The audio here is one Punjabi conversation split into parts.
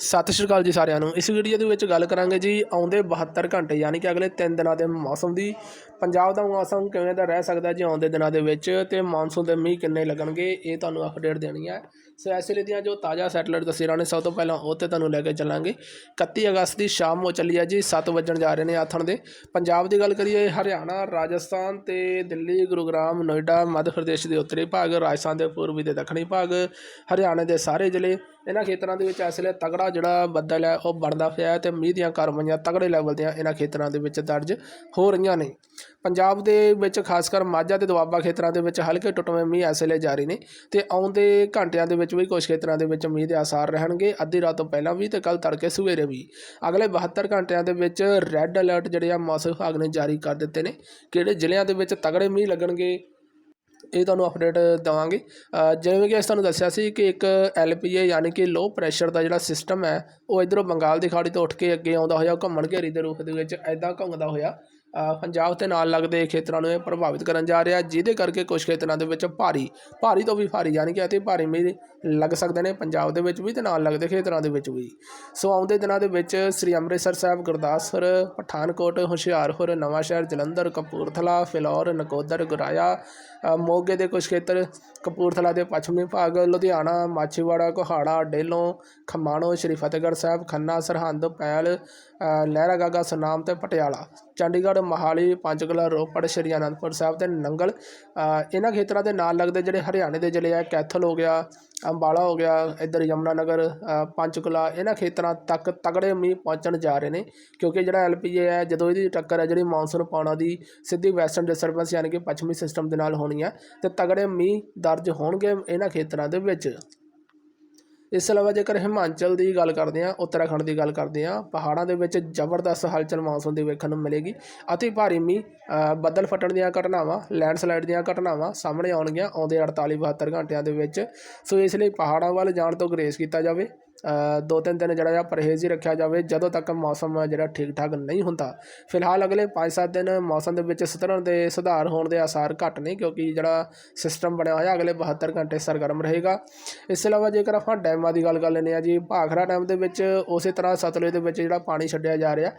ਸਤਿ ਸ਼੍ਰੀ ਅਕਾਲ ਜੀ ਸਾਰਿਆਂ ਨੂੰ। ਇਸ ਵੀਡੀਓ ਦੇ ਵਿੱਚ ਗੱਲ ਕਰਾਂਗੇ ਜੀ ਆਉਂਦੇ 72 ਘੰਟੇ, ਯਾਨੀ ਕਿ ਅਗਲੇ 3 ਦਿਨਾਂ ਦੇ ਮੌਸਮ ਦੀ ਪੰਜਾਬ ਦਾ ਮੌਸਮ ਕਿਵੇਂ ਦਾ ਰਹਿ ਸਕਦਾ ਜੀ ਆਉਂਦੇ ਦਿਨਾਂ ਦੇ ਵਿੱਚ ਤੇ ਮੌਨਸੂਨ ਦੇ ਮੀਂਹ ਕਿੰਨੇ ਲੱਗਣਗੇ, ਇਹ ਤੁਹਾਨੂੰ ਅਪਡੇਟ ਦੇਣੀ ਹੈ। ਸੋ ਇਸ ਲਈ ਦੀਆਂ ਜੋ ਤਾਜ਼ਾ ਸੈਟੇਲਾਈਟ ਤਸਵੀਰਾਂ ਨੇ, ਸਭ ਤੋਂ ਪਹਿਲਾਂ ਉਹ ਤੇ ਤੁਹਾਨੂੰ ਲੈ ਕੇ ਚੱਲਾਂਗੇ। 31 ਅਗਸਤ ਦੀ ਸ਼ਾਮ ਹੋ ਚੱਲੀ ਹੈ ਜੀ 7 ਵਜਣ ਜਾ ਰਹੇ ਨੇ ਆਥਣ ਦੇ। ਪੰਜਾਬ ਦੀ ਗੱਲ ਕਰੀਏ, ਹਰਿਆਣਾ, ਰਾਜਸਥਾਨ ਤੇ ਦਿੱਲੀ, ਗੁਰੂਗ੍ਰਾਮ, ਨੋਇਡਾ, ਮੱਧ ਪ੍ਰਦੇਸ਼ ਦੇ ਉੱਤਰੀ ਭਾਗ, ਰਾਜਸਥਾਨ ਦੇ ਪੂਰਬੀ ਤੇ ਦੱਖਣੀ ਭਾਗ, ਹਰਿਆਣੇ ਦੇ ਸਾਰੇ ਜ਼ਿਲ੍ਹੇ। ਇਹਨਾਂ ਖੇਤਰਾਂ ਦੇ ਵਿੱਚ ਇਸ ਵੇਲੇ ਤਗੜਾ ਜਿਹੜਾ ਬੱਦਲ ਹੈ, ਉਹ ਬਣਦਾ ਪਿਆ ਹੈ ਤੇ ਮੀਂਹ ਦੀਆਂ ਕਾਰਵਾਈਆਂ ਤਗੜੇ ਲੈਵਲ ਦੀਆਂ ਇਹਨਾਂ ਖੇਤਰਾਂ ਦੇ ਵਿੱਚ ਦਰਜ ਹੋ ਰਹੀਆਂ ਨੇ। ਪੰਜਾਬ ਦੇ ਵਿੱਚ ਖਾਸ ਕਰ ਮਾਝਾ ਤੇ ਦੁਆਬਾ ਖੇਤਰਾਂ ਦੇ ਵਿੱਚ ਹਲਕੇ ਟੁੱਟਵੇਂ ਮੀਂਹ ਇਸ ਵੇਲੇ ਜਾਰੀ ਨੇ ਤੇ ਆਉਂਦੇ ਘੰਟਿਆਂ ਦੇ ਵਿੱਚ ਵੀ ਕੁਝ ਖੇਤਰਾਂ ਦੇ ਵਿੱਚ ਮੀਂਹ ਦੇ ਆਸਾਰ ਰਹਿਣਗੇ। ਅੱਧੀ ਰਾਤ ਤੋਂ ਪਹਿਲਾਂ ਵੀ ਤੇ ਕੱਲ ਤੜਕੇ ਸਵੇਰੇ ਵੀ। ਅਗਲੇ 72 ਘੰਟਿਆਂ ਦੇ ਵਿੱਚ ਰੈੱਡ ਅਲਰਟ ਜਿਹੜੇ ਆ ਮੌਸਮ ਵਿਭਾਗ ਨੇ ਜਾਰੀ ਕਰ ਦਿੱਤੇ ਨੇ। ਕਿਹੜੇ ਜ਼ਿਲ੍ਹਿਆਂ ਦੇ ਵਿੱਚ ਤਗੜੇ ਮੀਂਹ ਲੱਗਣਗੇ ਇਹ ਤੁਹਾਨੂੰ ਅਪਡੇਟ ਦੇਵਾਂਗੇ। ਜਿਵੇਂ ਕਿ ਅਸੀਂ ਤੁਹਾਨੂੰ ਦੱਸਿਆ ਸੀ ਕਿ ਇੱਕ ਐਲਪੀਏ ਯਾਨੀ ਕਿ ਲੋ ਪ੍ਰੈਸ਼ਰ ਦਾ ਜਿਹੜਾ ਸਿਸਟਮ ਹੈ, ਉਹ ਇਧਰੋਂ ਬੰਗਾਲ ਦੀ ਖਾੜੀ ਤੋਂ ਉੱਠ ਕੇ ਅੱਗੇ ਆਉਂਦਾ ਹੋਇਆ ਘੁੰਮਣ ਘੇਰੀ ਦੇ ਰੂਪ ਦੇ ਵਿੱਚ ਐਦਾਂ ਘੁੰਮਦਾ ਹੋਇਆ। ਪੰਜਾਬ ਦੇ ਨਾਲ ਲੱਗਦੇ ਖੇਤਰਾਂ ਨੂੰ ਇਹ ਪ੍ਰਭਾਵਿਤ ਕਰਨ ਜਾ ਰਿਹਾ ਜਿਹਦੇ ਕਰਕੇ ਕੁਝ ਖੇਤਰਾਂ ਦੇ ਵਿੱਚ ਭਾਰੀ ਭਾਰੀ ਤੋਂ ਵੀ ਭਾਰੀ ਯਾਨੀ ਕਿ ਅਤੀ ਭਾਰੀ ਮੀਂਹ ਲੱਗ ਸਕਦੇ ਨੇ ਪੰਜਾਬ ਦੇ ਵਿੱਚ ਵੀ ਅਤੇ ਨਾਲ ਲੱਗਦੇ ਖੇਤਰਾਂ ਦੇ ਵਿੱਚ ਵੀ। ਸੋ ਆਉਂਦੇ ਦਿਨਾਂ ਦੇ ਵਿੱਚ ਸ੍ਰੀ ਅੰਮ੍ਰਿਤਸਰ ਸਾਹਿਬ ਗੁਰਦਾਸਪੁਰ ਪਠਾਨਕੋਟ ਹੁਸ਼ਿਆਰਪੁਰ ਨਵਾਂਸ਼ਹਿਰ ਜਲੰਧਰ ਕਪੂਰਥਲਾ ਫਿਲੌਰ ਨਕੋਦਰ ਗੁਰਾਇਆ ਮੋਗੇ ਦੇ ਕੁਝ ਖੇਤਰ ਕਪੂਰਥਲਾ ਦੇ ਪੱਛਮੀ ਭਾਗ ਲੁਧਿਆਣਾ ਮਾਛੀਵਾੜਾ ਕੋਹਾੜਾ ਡੇਲੋਂ ਖਮਾਣੋ ਸ਼੍ਰੀ ਫਤਿਹਗੜ੍ਹ ਸਾਹਿਬ ਖੰਨਾ ਸਰਹੰਦ ਪੈਲ ਅ, ਲਹਿਰਾਗਾਗਾ ਸੁਨਾਮ ਤੇ ਪਟਿਆਲਾ ਚੰਡੀਗੜ੍ਹ ਮਹਾਲੀ ਪੰਚਕੂਲਾ ਰੋਪੜ ਸ਼੍ਰੀ ਅਨੰਦਪੁਰ ਸਾਹਿਬ ਤੇ ਨੰਗਲ ਇਹਨਾਂ ਖੇਤਰਾਂ ਦੇ ਨਾਲ ਲੱਗਦੇ ਜਿਹੜੇ ਹਰਿਆਣੇ ਦੇ ਜ਼ਿਲ੍ਹੇ ਆ ਕੈਥਲ ਹੋ ਗਿਆ ਅੰਬਾਲਾ ਹੋ ਗਿਆ, ਇੱਧਰ ਯਮੁਨਾ ਨਗਰ ਪੰਚਕੂਲਾ, ਇਹਨਾਂ ਖੇਤਰਾਂ ਤੱਕ ਤਗੜੇ ਮੀਂਹ ਪਹੁੰਚਣ ਜਾ ਰਹੇ ਨੇ, ਕਿਉਂਕਿ ਜਿਹੜਾ ਐੱਲ ਪੀ ਏ ਹੈ, ਜਦੋਂ ਇਹਦੀ ਟੱਕਰ ਹੈ, ਜਿਹੜੀ ਮੌਨਸੂਨ ਪਾਉਣਾ ਦੀ ਸਿੱਧੀ ਵੈਸਟਰਨ ਡਿਸਟਰਬੈਂਸ ਯਾਨੀ ਕਿ ਪੱਛਮੀ ਸਿਸਟਮ ਦੇ ਨਾਲ ਹੋਣੀ ਹੈ ਅਤੇ ਤਗੜੇ ਮੀਂਹ ਦਰਜ ਹੋਣਗੇ ਇਹਨਾਂ ਖੇਤਰਾਂ ਦੇ ਵਿੱਚ। ਇਸ ਤੋਂ ਇਲਾਵਾ ਜੇਕਰ ਹਿਮਾਚਲ ਦੀ ਗੱਲ ਕਰਦੇ ਹਾਂ, ਉੱਤਰਾਖੰਡ ਦੀ ਗੱਲ ਕਰਦੇ ਹਾਂ, ਪਹਾੜਾਂ ਦੇ ਵਿੱਚ ਜ਼ਬਰਦਸਤ ਹਲਚਲ ਮੌਸਮ ਦੀ ਵੇਖਣ ਨੂੰ ਮਿਲੇਗੀ। ਅਤੀ ਭਾਰੀ ਮੀਂਹ ਬੱਦਲ ਫਟਣ ਦੀਆਂ ਘਟਨਾਵਾਂ ਲੈਂਡਸਲਾਈਡ ਦੀਆਂ ਘਟਨਾਵਾਂ ਸਾਹਮਣੇ ਆਉਣਗੀਆਂ ਆਉਂਦੇ 48 72 ਘੰਟਿਆਂ ਦੇ ਵਿੱਚ। ਸੋ ਇਸ ਲਈ ਪਹਾੜਾਂ ਵੱਲ ਜਾਣ ਤੋਂ ਗਰੇਜ਼ ਕੀਤਾ ਜਾਵੇ। ਦੋ ਤਿੰਨ ਦਿਨ ਜਿਹੜਾ ਆ ਪਰਹੇਜ਼ ਹੀ ਰੱਖਿਆ ਜਾਵੇ, ਜਦੋਂ ਤੱਕ ਮੌਸਮ ਜਿਹੜਾ ਠੀਕ ਠਾਕ ਨਹੀਂ ਹੁੰਦਾ। ਫਿਲਹਾਲ ਅਗਲੇ 5-7 ਦਿਨ ਮੌਸਮ ਦੇ ਵਿੱਚ ਸੁਧਰਨ ਦੇ ਸੁਧਾਰ ਹੋਣ ਦੇ ਆਸਾਰ ਘੱਟ ਨੇ, ਕਿਉਂਕਿ ਜਿਹੜਾ ਸਿਸਟਮ ਬਣਿਆ ਹੋਇਆ ਅਗਲੇ 72 ਘੰਟੇ ਸਰਗਰਮ ਰਹੇਗਾ। ਇਸ ਤੋਂ ਇਲਾਵਾ ਜੇਕਰ ਆਪਾਂ ਡੈਮਾਂ ਦੀ ਗੱਲ ਕਰ ਲੈਂਦੇ ਆ ਜੀ, ਭਾਖੜਾ ਡੈਮ ਦੇ ਵਿੱਚ ਉਸੇ ਤਰ੍ਹਾਂ ਸਤਲੁਜ ਦੇ ਵਿੱਚ ਜਿਹੜਾ ਪਾਣੀ ਛੱਡਿਆ ਜਾ ਰਿਹਾ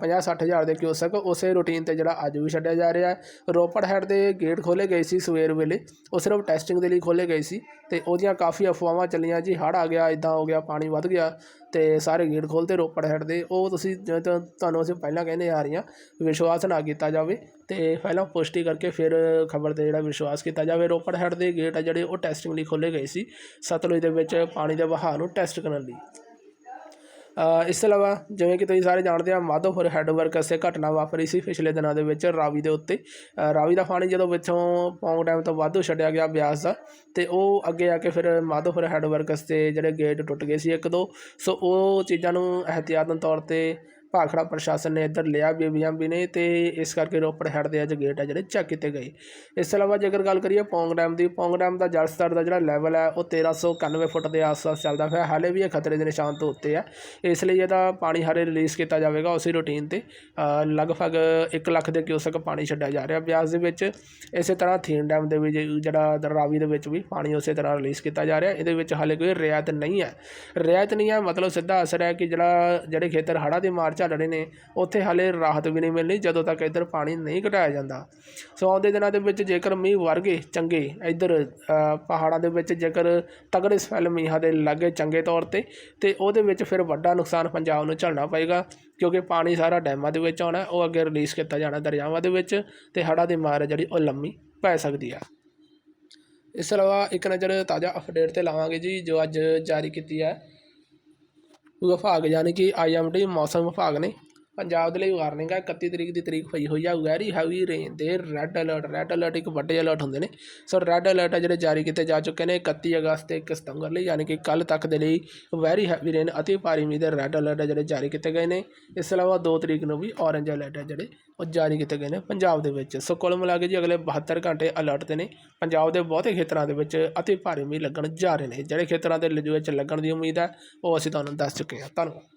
50-60 ਹਜ਼ਾਰ ਦੇ ਕਿਊਸਕ, ਉਸੇ ਰੂਟੀਨ ਤੇ ਜਿਹੜਾ ਅੱਜ ਵੀ ਛੱਡਿਆ ਜਾ ਰਿਹਾ। ਰੋਪੜ ਹੈਡ ਦੇ ਗੇਟ ਖੋਲੇ ਗਏ ਸੀ ਸਵੇਰ ਵੇਲੇ, ਉਹ ਸਿਰਫ ਟੈਸਟਿੰਗ ਦੇ ਲਈ ਖੋਲੇ ਗਏ ਸੀ, ਤੇ ਉਹਦੀਆਂ ਕਾਫੀ ਅਫਵਾਹਾਂ ਚੱਲੀਆਂ ਜੀ, ਹੜ੍ਹ ਆ ਗਿਆ ਇਦਾਂ ਹੋ ਗਿਆ ਪਾਣੀ ਵੱਧ ਗਿਆ ਅਤੇ ਸਾਰੇ ਗੇਟ ਖੋਲ੍ਹਤੇ, ਰੋਪੜ ਹੈਡ ਦੇ। ਉਹ ਤੁਸੀਂ ਜਿਵੇਂ ਤੁਹਾਨੂੰ ਅਸੀਂ ਪਹਿਲਾਂ ਕਹਿੰਦੇ ਆ ਰਹੇ ਹਾਂ ਵਿਸ਼ਵਾਸ ਨਾ ਕੀਤਾ ਜਾਵੇ ਅਤੇ ਪਹਿਲਾਂ ਪੁਸ਼ਟੀ ਕਰਕੇ ਫਿਰ ਖਬਰ ਤੇ ਜਿਹੜਾ ਵਿਸ਼ਵਾਸ ਕੀਤਾ ਜਾਵੇ। ਰੋਪੜ ਹੈਡ ਦੇ ਗੇਟ ਆ ਜਿਹੜੇ, ਉਹ ਟੈਸਟਿੰਗ ਲਈ ਖੋਲ੍ਹੇ ਗਏ ਸੀ। ਸਤਲੁਜ ਦੇ ਵਿੱਚ ਪਾਣੀ ਦੇ ਵਹਾਅ ਨੂੰ ਟੈਸਟ ਕਰਨ ਲਈ। ਇਸ ਤੋਂ ਇਲਾਵਾ ਜਿਵੇਂ ਕਿ ਤੁਸੀਂ ਸਾਰੇ ਜਾਣਦੇ ਆ ਮਾਧੋਪੁਰ ਹੈੱਡ ਵਰਕ ਸੇ ਘਟਨਾ ਵਾਪਰੀ ਸੀ ਪਿਛਲੇ ਦਿਨਾਂ ਦੇ ਵਿੱਚ ਰਾਵੀ ਦੇ ਉੱਤੇ। ਰਾਵੀ ਦਾ ਪਾਣੀ ਜਦੋਂ ਵਿੱਚੋਂ ਪੌਂਗ ਡੈਮ ਤੋਂ ਵਾਧੂ ਛੱਡਿਆ ਗਿਆ ਬਿਆਸ ਦਾ ਅਤੇ ਉਹ ਅੱਗੇ ਆ ਕੇ ਫਿਰ ਮਾਧੋਪੁਰ ਹੈੱਡ ਵਰਕਸ ਤੇ ਜਿਹੜੇ ਗੇਟ ਟੁੱਟ ਗਏ ਸੀ ਇੱਕ ਦੋ। ਸੋ ਉਹ ਚੀਜ਼ਾਂ ਨੂੰ ਅਹਤਿਆਤਨ ਤੌਰ ਤੇ ਭਾਖੜਾ ਪ੍ਰਸ਼ਾਸਨ ਨੇ ਇੱਧਰ ਲਿਆ ਬੀਬੀਐਮਬੀ ਨੇ ਤੇ ਇਸ ਕਰਕੇ ਰੋਪੜ ਹੈਡ ਦੇ ਅੱਜ ਗੇਟ ਹੈ ਜਿਹੜੇ ਚੈੱਕ ਕੀਤੇ ਗਏ। ਇਸ ਤੋਂ ਇਲਾਵਾ ਜੇਕਰ ਗੱਲ ਕਰੀਏ ਪੌਂਗ ਡੈਮ ਦੀ, ਪੌਂਗ ਡੈਮ ਦਾ ਜਲ ਸਤਰ ਦਾ ਜਿਹੜਾ ਲੈਵਲ ਹੈ, ਉਹ 1391 ਫੁੱਟ ਦੇ ਆਸ-ਪਾਸ ਚੱਲਦਾ ਪਿਆ। ਹਾਲੇ ਵੀ ਇਹ ਖਤਰੇ ਦੇ ਨਿਸ਼ਾਨ ਤੋਂ ਉੱਤੇ ਹੈ। ਇਸ ਲਈ ਇਹਦਾ ਪਾਣੀ ਹਾਲੇ ਰਿਲੀਜ਼ ਕੀਤਾ ਜਾਵੇਗਾ ਉਸੇ ਰੂਟੀਨ ਤੇ। ਲਗਭਗ 1 ਲੱਖ ਦੇ ਕਿਊਸਕ ਪਾਣੀ ਛੱਡਿਆ ਜਾ ਰਿਹਾ। ਬਿਆਸ ਦੇ ਵਿੱਚ ਇਸੇ ਤਰ੍ਹਾਂ ਥੀਨ ਡੈਮ ਦੇ ਵਿੱਚ ਜਿਹੜਾ ਰਾਵੀ ਦੇ ਵਿੱਚ ਵੀ ਪਾਣੀ ਉਸੇ ਤਰ੍ਹਾਂ ਰਿਲੀਜ਼ ਕੀਤਾ ਜਾ ਰਿਹਾ। ਇਹਦੇ ਵਿੱਚ ਹਾਲੇ ਕੋਈ ਰਿਆਇਤ ਨਹੀਂ ਹੈ। ਰਿਆਇਤ ਨਹੀਂ ਹੈ, ਮਤਲਬ ਸਿੱਧਾ ਅਸਰ ਹੈ ਕਿ ਜਿਹੜਾ, ਜਿਹੜੇ ਖੇਤਰ ਹੜ੍ਹਾਂ ਦੀ ਮਾਰਚ ਝੱਲ ਨੇ। ਉੱਥੇ ਹਾਲੇ ਰਾਹਤ ਵੀ ਨਹੀਂ ਮਿਲਣੀ, ਜਦੋਂ ਤੱਕ ਇੱਧਰ ਪਾਣੀ ਨਹੀਂ ਘਟਾਇਆ ਜਾਂਦਾ। ਸੋ ਆਉਂਦੇ ਦਿਨਾਂ ਦੇ ਵਿੱਚ ਜੇਕਰ ਮੀਂਹ ਵਰਗੇ ਚੰਗੇ, ਇੱਧਰ ਪਹਾੜਾਂ ਦੇ ਵਿੱਚ ਜੇਕਰ ਤਗੜੇ ਸਫੈਲ ਮੀਂਹਾਂ ਦੇ ਲੱਗੇ ਚੰਗੇ ਤੌਰ ਤੇ ਤੇ ਉਹਦੇ ਵਿੱਚ ਫਿਰ ਵੱਡਾ ਨੁਕਸਾਨ ਪੰਜਾਬ ਨੂੰ ਝੱਲਣਾ ਪਏਗਾ, ਕਿਉਂਕਿ ਪਾਣੀ ਸਾਰਾ ਡੈਮਾਂ ਦੇ ਵਿੱਚ ਆਉਣਾ, ਉਹ ਅੱਗੇ ਰਿਲੀਜ਼ ਕੀਤਾ ਜਾਣਾ ਦਰਿਆਵਾਂ ਦੇ ਵਿੱਚ, ਤੇ ਹੜ੍ਹਾਂ ਦੀ ਮਾਰ ਹੈ ਜਿਹੜੀ ਉਹ ਲੰਮੀ ਪੈ ਸਕਦੀ ਆ। ਇਸ ਤੋਂ ਇਲਾਵਾ ਇੱਕ ਨਜ਼ਰ ਤਾਜ਼ਾ ਅਪਡੇਟ ਤੇ ਲਾਵਾਂਗੇ ਜੀ, ਜੋ ਅੱਜ ਜਾਰੀ ਕੀਤੀ ਹੈ। ਵਿਭਾਗ ਯਾਨੀ ਕਿ ਆਈਐਮਡੀ ਮੌਸਮ ਵਿਭਾਗ ਨੇ। ਪੰਜਾਬ ਦੇ ਲਈ ਵਾਰਨਿੰਗ ਹੈ 31 ਤਰੀਕ ਦੀ ਤਰੀਕ ਪਈ ਹੋਈ ਆ, ਵੈਰੀ ਹੈਵੀ ਰੇਨ ਦੇ ਰੈੱਡ ਅਲਰਟ ਰੈੱਡ ਅਲਰਟ ਇੱਕ ਵੱਡੇ ਅਲਰਟ ਹੁੰਦੇ ਨੇ। ਸੋ ਰੈੱਡ ਅਲਰਟ ਆ ਜਿਹੜੇ ਜਾਰੀ ਕੀਤੇ ਜਾ ਚੁੱਕੇ ਨੇ 31 ਅਗਸਤ ਤੇ 1 ਸਤੰਬਰ ਲਈ, ਯਾਨੀ ਕਿ ਕੱਲ ਤੱਕ ਦੇ ਲਈ ਵੈਰੀ ਹੈਵੀ ਰੇਨ ਅਤੀ ਭਾਰੀ ਮੀਂਹ ਦੇ ਰੈੱਡ ਅਲਰਟ ਆ ਜਿਹੜੇ ਜਾਰੀ ਕੀਤੇ ਗਏ ਨੇ। ਇਸ ਤੋਂ ਇਲਾਵਾ 2 ਤਰੀਕ ਨੂੰ ਵੀ ਔਰੇਂਜ ਅਲਰਟ ਆ ਜਿਹੜੇ ਉਹ ਜਾਰੀ ਕੀਤੇ ਗਏ ਨੇ ਪੰਜਾਬ ਦੇ ਵਿੱਚ। ਸੋ ਕੁੱਲ ਮਿਲਾ ਕੇ ਜੀ ਅਗਲੇ 72 ਘੰਟੇ ਅਲਰਟ ਤੇ ਨੇ। ਪੰਜਾਬ ਦੇ ਬਹੁਤੇ ਖੇਤਰਾਂ ਦੇ ਵਿੱਚ ਅਤੀ ਭਾਰੀ ਮੀਂਹ ਲੱਗਣ ਜਾ ਰਹੇ ਨੇ। ਜਿਹੜੇ ਖੇਤਰਾਂ ਦੇ ਵਿੱਚ ਲੱਗਣ ਦੀ ਉਮੀਦ ਹੈ, ਉਹ ਅਸੀਂ ਤੁਹਾਨੂੰ ਦੱਸ ਚੁੱਕੇ ਹਾਂ। ਧੰਨਵਾਦ।